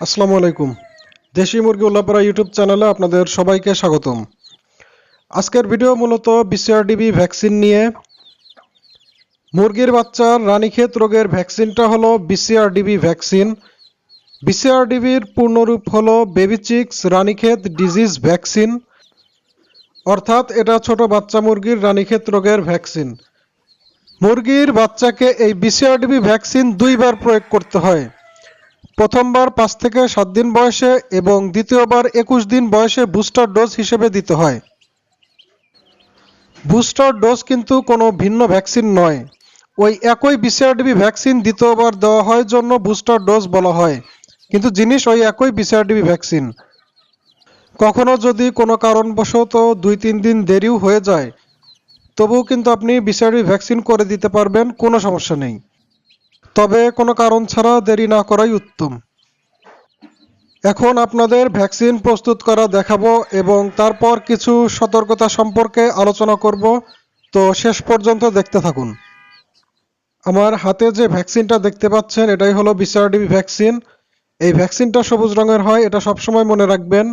আসসালামু আলাইকুম। দেশি মুরগি উল্লাপাড়া ইউটিউব চ্যানেলে আপনাদের সবাইকে স্বাগতম। আজকের ভিডিও মূলত বিসিআরডিবি ভ্যাকসিন নিয়ে। মুরগির বাচ্চার রানীক্ষেত রোগের ভ্যাকসিনটা হলো বিসিআরডিবি ভ্যাকসিন। বিসিআরডিবির পূর্ণরূপ হলো বেবিচিক্স রানীক্ষেত ডিজিজ ভ্যাকসিন। অর্থাৎ এটা ছোট বাচ্চা মুরগির রানীক্ষেত রোগের ভ্যাকসিন। মুরগির বাচ্চাকে এই বিসিআরডিবি ভ্যাকসিন দুইবার প্রয়োগ করতে হয়। প্রথমবার পাঁচ থেকে সাত দিন বয়সে এবং দ্বিতীয়বার একুশ দিন বয়সে বুস্টার ডোজ হিসেবে দিতে হয়। বুস্টার ডোজ কিন্তু কোনো ভিন্ন ভ্যাকসিন নয়। ওই একই বিসিআরডিবি ভ্যাকসিন দ্বিতীয়বার দেওয়া হয় জন্য বুস্টার ডোজ বলা হয়। কিন্তু জিনিস ওই একই বিসিআরডিবি ভ্যাকসিন। কখনো যদি কোনো কারণবশত দুই তিন দিন দেরিও হয়ে যায়, তবুও কিন্তু আপনি বিসিআরডিবি ভ্যাকসিন করে দিতে পারবেন, কোনো সমস্যা নেই। তবে কোনো কারণ ছাড়া দেরি না করাই উত্তম। এখন আপনাদের ভ্যাকসিন প্রস্তুত করা দেখাবো এবং তারপর কিছু সতর্কতা সম্পর্কে আলোচনা করব। তো শেষ পর্যন্ত দেখতে থাকুন। আমার হাতে যে ভ্যাকসিনটা দেখতে পাচ্ছেন, এটাই হলো বিসিআরডিবি ভ্যাকসিন। এই ভ্যাকসিনটা সবুজ রঙের হয়, এটা সবসময় মনে রাখবেন।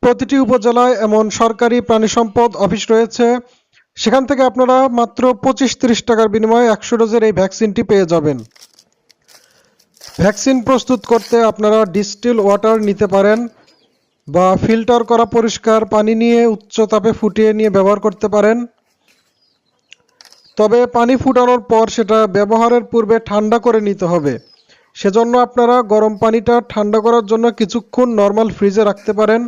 প্রতিটি উপজেলায় এমন সরকারি প্রাণী সম্পদ অফিস রয়েছে। সেখান থেকে আপনারা মাত্র পঁচিশ তিরিশ টাকার বিনিময়ে একশো ডোজের এই ভ্যাকসিনটি পেয়ে যাবেন। ভ্যাকসিন প্রস্তুত করতে আপনারা ডিস্টিল ওয়াটার নিতে পারেন বা ফিল্টার করা পরিষ্কার পানি নিয়ে উচ্চ তাপে ফুটিয়ে নিয়ে ব্যবহার করতে পারেন। তবে পানি ফুটানোর পর সেটা ব্যবহারের পূর্বে ঠান্ডা করে নিতে হবে। সেজন্য আপনারা গরম পানিটা ঠান্ডা করার জন্য কিছুক্ষণ নর্মাল ফ্রিজে রাখতে পারেন।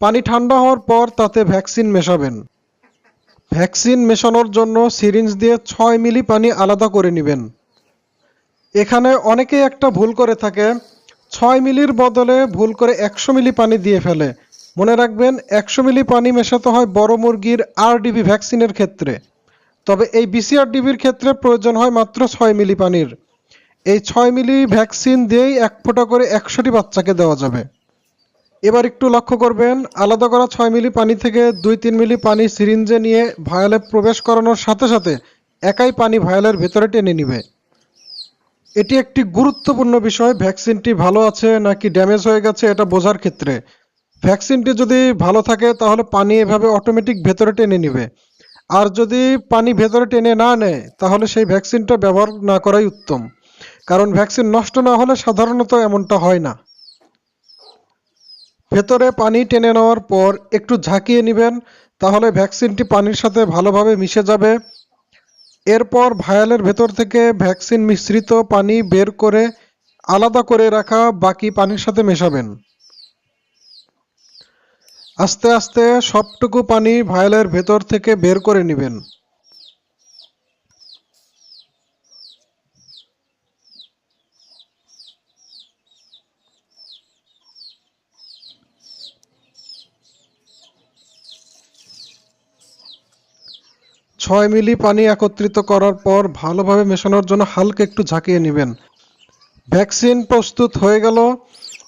পানি ঠান্ডা হওয়ার পর তাতে ভ্যাকসিন মেশাবেন। ভ্যাকসিন মেশানোর জন্য সিরিঞ্জ দিয়ে ছয় মিলি পানি আলাদা করে নেবেন। এখানে অনেকেই একটা ভুল করে থাকে, ছয় মিলির বদলে ভুল করে একশো মিলি পানি দিয়ে ফেলে। মনে রাখবেন, একশো মিলি পানি মেশাতে হয় বড় মুরগির আরডিবি ভ্যাকসিনের ক্ষেত্রে। তবে এই বিসিআরডিবির ক্ষেত্রে প্রয়োজন হয় মাত্র ছয় মিলি পানির। এই ছয় মিলি ভ্যাকসিন দিয়েই এক ফোঁটা করে একশোটি বাচ্চাকে দেওয়া যাবে। এবার একটু লক্ষ্য করবেন, আলাদা করা ছয় মিলি পানি থেকে দুই তিন মিলি পানি সিরিঞ্জে নিয়ে ভায়ালে প্রবেশ করানোর সাথে সাথে একাই পানি ভায়ালের ভেতরে টেনে নিবে। এটি একটি গুরুত্বপূর্ণ বিষয়, ভ্যাকসিনটি ভালো আছে নাকি ড্যামেজ হয়ে গেছে এটা বোঝার ক্ষেত্রে। ভ্যাকসিনটি যদি ভালো থাকে, তাহলে পানি এভাবে অটোমেটিক ভেতরে টেনে নিবে। আর যদি পানি ভেতরে টেনে না নেয়, তাহলে সেই ভ্যাকসিনটা ব্যবহার না করাই উত্তম। কারণ ভ্যাকসিন নষ্ট না হলে সাধারণত এমনটা হয় না। ভেতরে পানি টেনে নেওয়ার পর একটু ঝাঁকিয়ে নেবেন, তাহলে ভ্যাকসিনটি পানির সাথে ভালোভাবে মিশে যাবে। এরপর ভায়ালের ভেতর থেকে ভ্যাকসিন মিশ্রিত পানি বের করে আলাদা করে রাখা বাকি পানির সাথে মেশাবেন। আস্তে আস্তে সবটুকু পানি ভায়ালের ভেতর থেকে বের করে নেবেন। ছয় মিলি পানি একত্রিত করার পর ভালোভাবে মেশানোর জন্য হালকা একটু ঝাঁকিয়ে নেবেন। ভ্যাকসিন প্রস্তুত হয়ে গেল।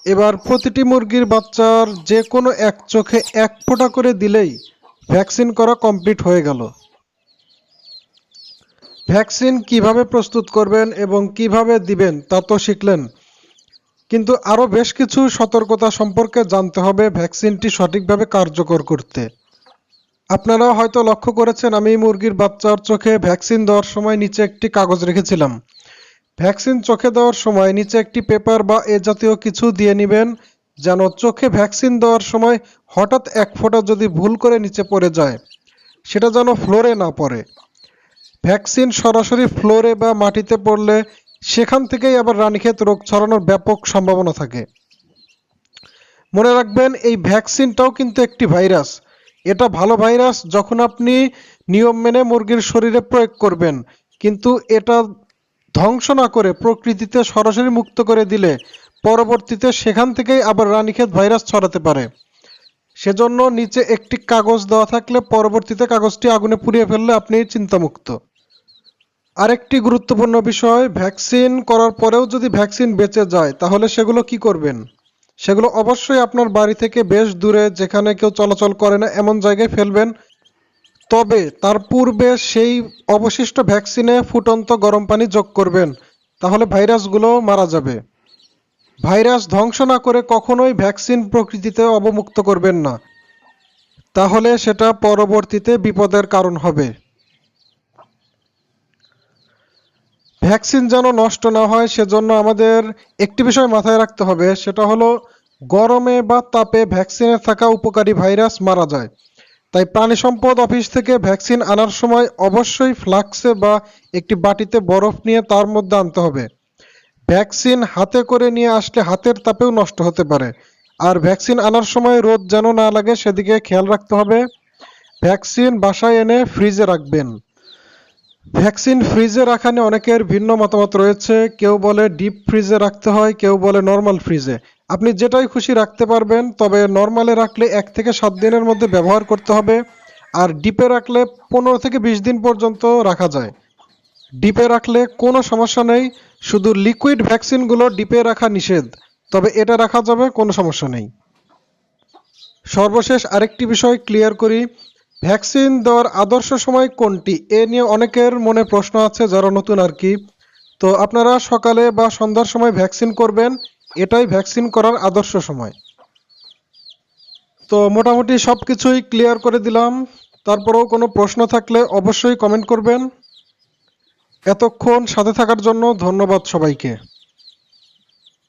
এবার প্রতিটি মুরগির বাচ্চার যে কোনো এক চোখে এক ফোঁটা করে দিলেই ভ্যাকসিন করা কমপ্লিট হয়ে গেল। ভ্যাকসিন কীভাবে প্রস্তুত করবেন এবং কীভাবে দিবেন তা তো শিখলেন। কিন্তু আরও বেশ কিছু সতর্কতা সম্পর্কে জানতে হবে ভ্যাকসিনটি সঠিকভাবে কার্যকর করতে। আপনারা হয়তো লক্ষ্য করেছেন, আমি মুরগির বাচ্চার চোখে ভ্যাকসিন দেওয়ার সময় নিচে একটি কাগজ রেখেছিলাম। ভ্যাকসিন চোখে দেওয়ার সময় নিচে একটি পেপার বা এ জাতীয় কিছু দিয়ে নেবেন, যেন চোখে ভ্যাকসিন দেওয়ার সময় হঠাৎ এক ফোঁটা যদি ভুল করে নিচে পড়ে যায়, সেটা যেন ফ্লোরে না পড়ে। ভ্যাকসিন সরাসরি ফ্লোরে বা মাটিতে পড়লে সেখান থেকেই আবার রানীক্ষেত রোগ ছড়ানোর ব্যাপক সম্ভাবনা থাকে। মনে রাখবেন, এই ভ্যাকসিনটাও কিন্তু একটি ভাইরাস। এটা ভালো ভাইরাস যখন আপনি নিয়ম মেনে মুরগির শরীরে প্রয়োগ করবেন, কিন্তু এটা ধ্বংস না করে প্রকৃতিতে সরাসরি মুক্ত করে দিলে পরবর্তীতে সেখান থেকেই আবার রানীক্ষেত ভাইরাস ছড়াতে পারে। সেজন্য নিচে একটি কাগজ দেওয়া থাকলে পরবর্তীতে কাগজটি আগুনে পুড়িয়ে ফেললে আপনি চিন্তামুক্ত। আরেকটি গুরুত্বপূর্ণ বিষয়, ভ্যাকসিন করার পরেও যদি ভ্যাকসিন বেঁচে যায়, তাহলে সেগুলো কি করবেন? সেগুলো অবশ্যই আপনার বাড়ি থেকে বেশ দূরে, যেখানে কেউ চলাচল করে না, এমন জায়গায় ফেলবেন। তবে তার পূর্বে সেই অবশিষ্ট ভ্যাকসিনে ফুটন্ত গরম পানি যোগ করবেন, তাহলে ভাইরাসগুলো মারা যাবে। ভাইরাস ধ্বংস না করে কখনোই ভ্যাকসিন প্রকৃতিতে অবমুক্ত করবেন না। তাহলে সেটা পরবর্তীতে বিপদের কারণ হবে। ভ্যাকসিন যেন নষ্ট না হয়, সেজন্য আমাদের একটি বিষয় মাথায় রাখতে হবে, সেটা হলো গরমে বা তাপে ভ্যাকসিনে থাকা উপকারী ভাইরাস মারা যায়। তাই প্রাণী সম্পদ অফিস থেকে ভ্যাকসিন আনার সময় অবশ্যই ফ্লাক্সে বা একটি বাটিতে বরফ নিয়ে তার মধ্যে আনতে হবে। ভ্যাকসিন হাতে করে নিয়ে আসলে হাতের তাপেও নষ্ট হতে পারে। আর ভ্যাকসিন আনার সময় রোদ যেন না লাগে, সেদিকে খেয়াল রাখতে হবে। ভ্যাকসিন বাসায় এনে ফ্রিজে রাখবেন। ভ্যাকসিন ফ্রিজে রাখা নিয়ে অনেকের ভিন্ন মতামত রয়েছে। কেউ বলে ডিপ ফ্রিজে রাখতে হয়, কেউ বলে নর্মাল ফ্রিজে। আপনি যেটাই খুশি রাখতে পারবেন, তবে নর্মালে রাখলে এক থেকে সাত দিনের মধ্যে ব্যবহার করতে হবে। আর ডিপে রাখলে পনেরো থেকে বিশ দিন পর্যন্ত রাখা যায়। ডিপে রাখলে কোনো সমস্যা নেই, শুধু লিকুইড ভ্যাকসিনগুলো ডিপে রাখা নিষেধ, তবে এটা রাখা যাবে, কোনো সমস্যা নেই। সর্বশেষ আরেকটি বিষয় ক্লিয়ার করি ভ্যাকসিন দেওয়ার আদর্শ সময় কোনটি? এ নিয়ে অনেকের মনে প্রশ্ন আছে, যারা নতুন আর কি। তো আপনারা সকালে বা সন্ধ্যার সময় ভ্যাকসিন করবেন, এটাই ভ্যাকসিন করার আদর্শ সময়। তো মোটামুটি সব কিছুই ক্লিয়ার করে দিলাম। তারপরেও কোনো প্রশ্ন থাকলে অবশ্যই কমেন্ট করবেন। এতক্ষণ সাথে থাকার জন্য ধন্যবাদ সবাইকে।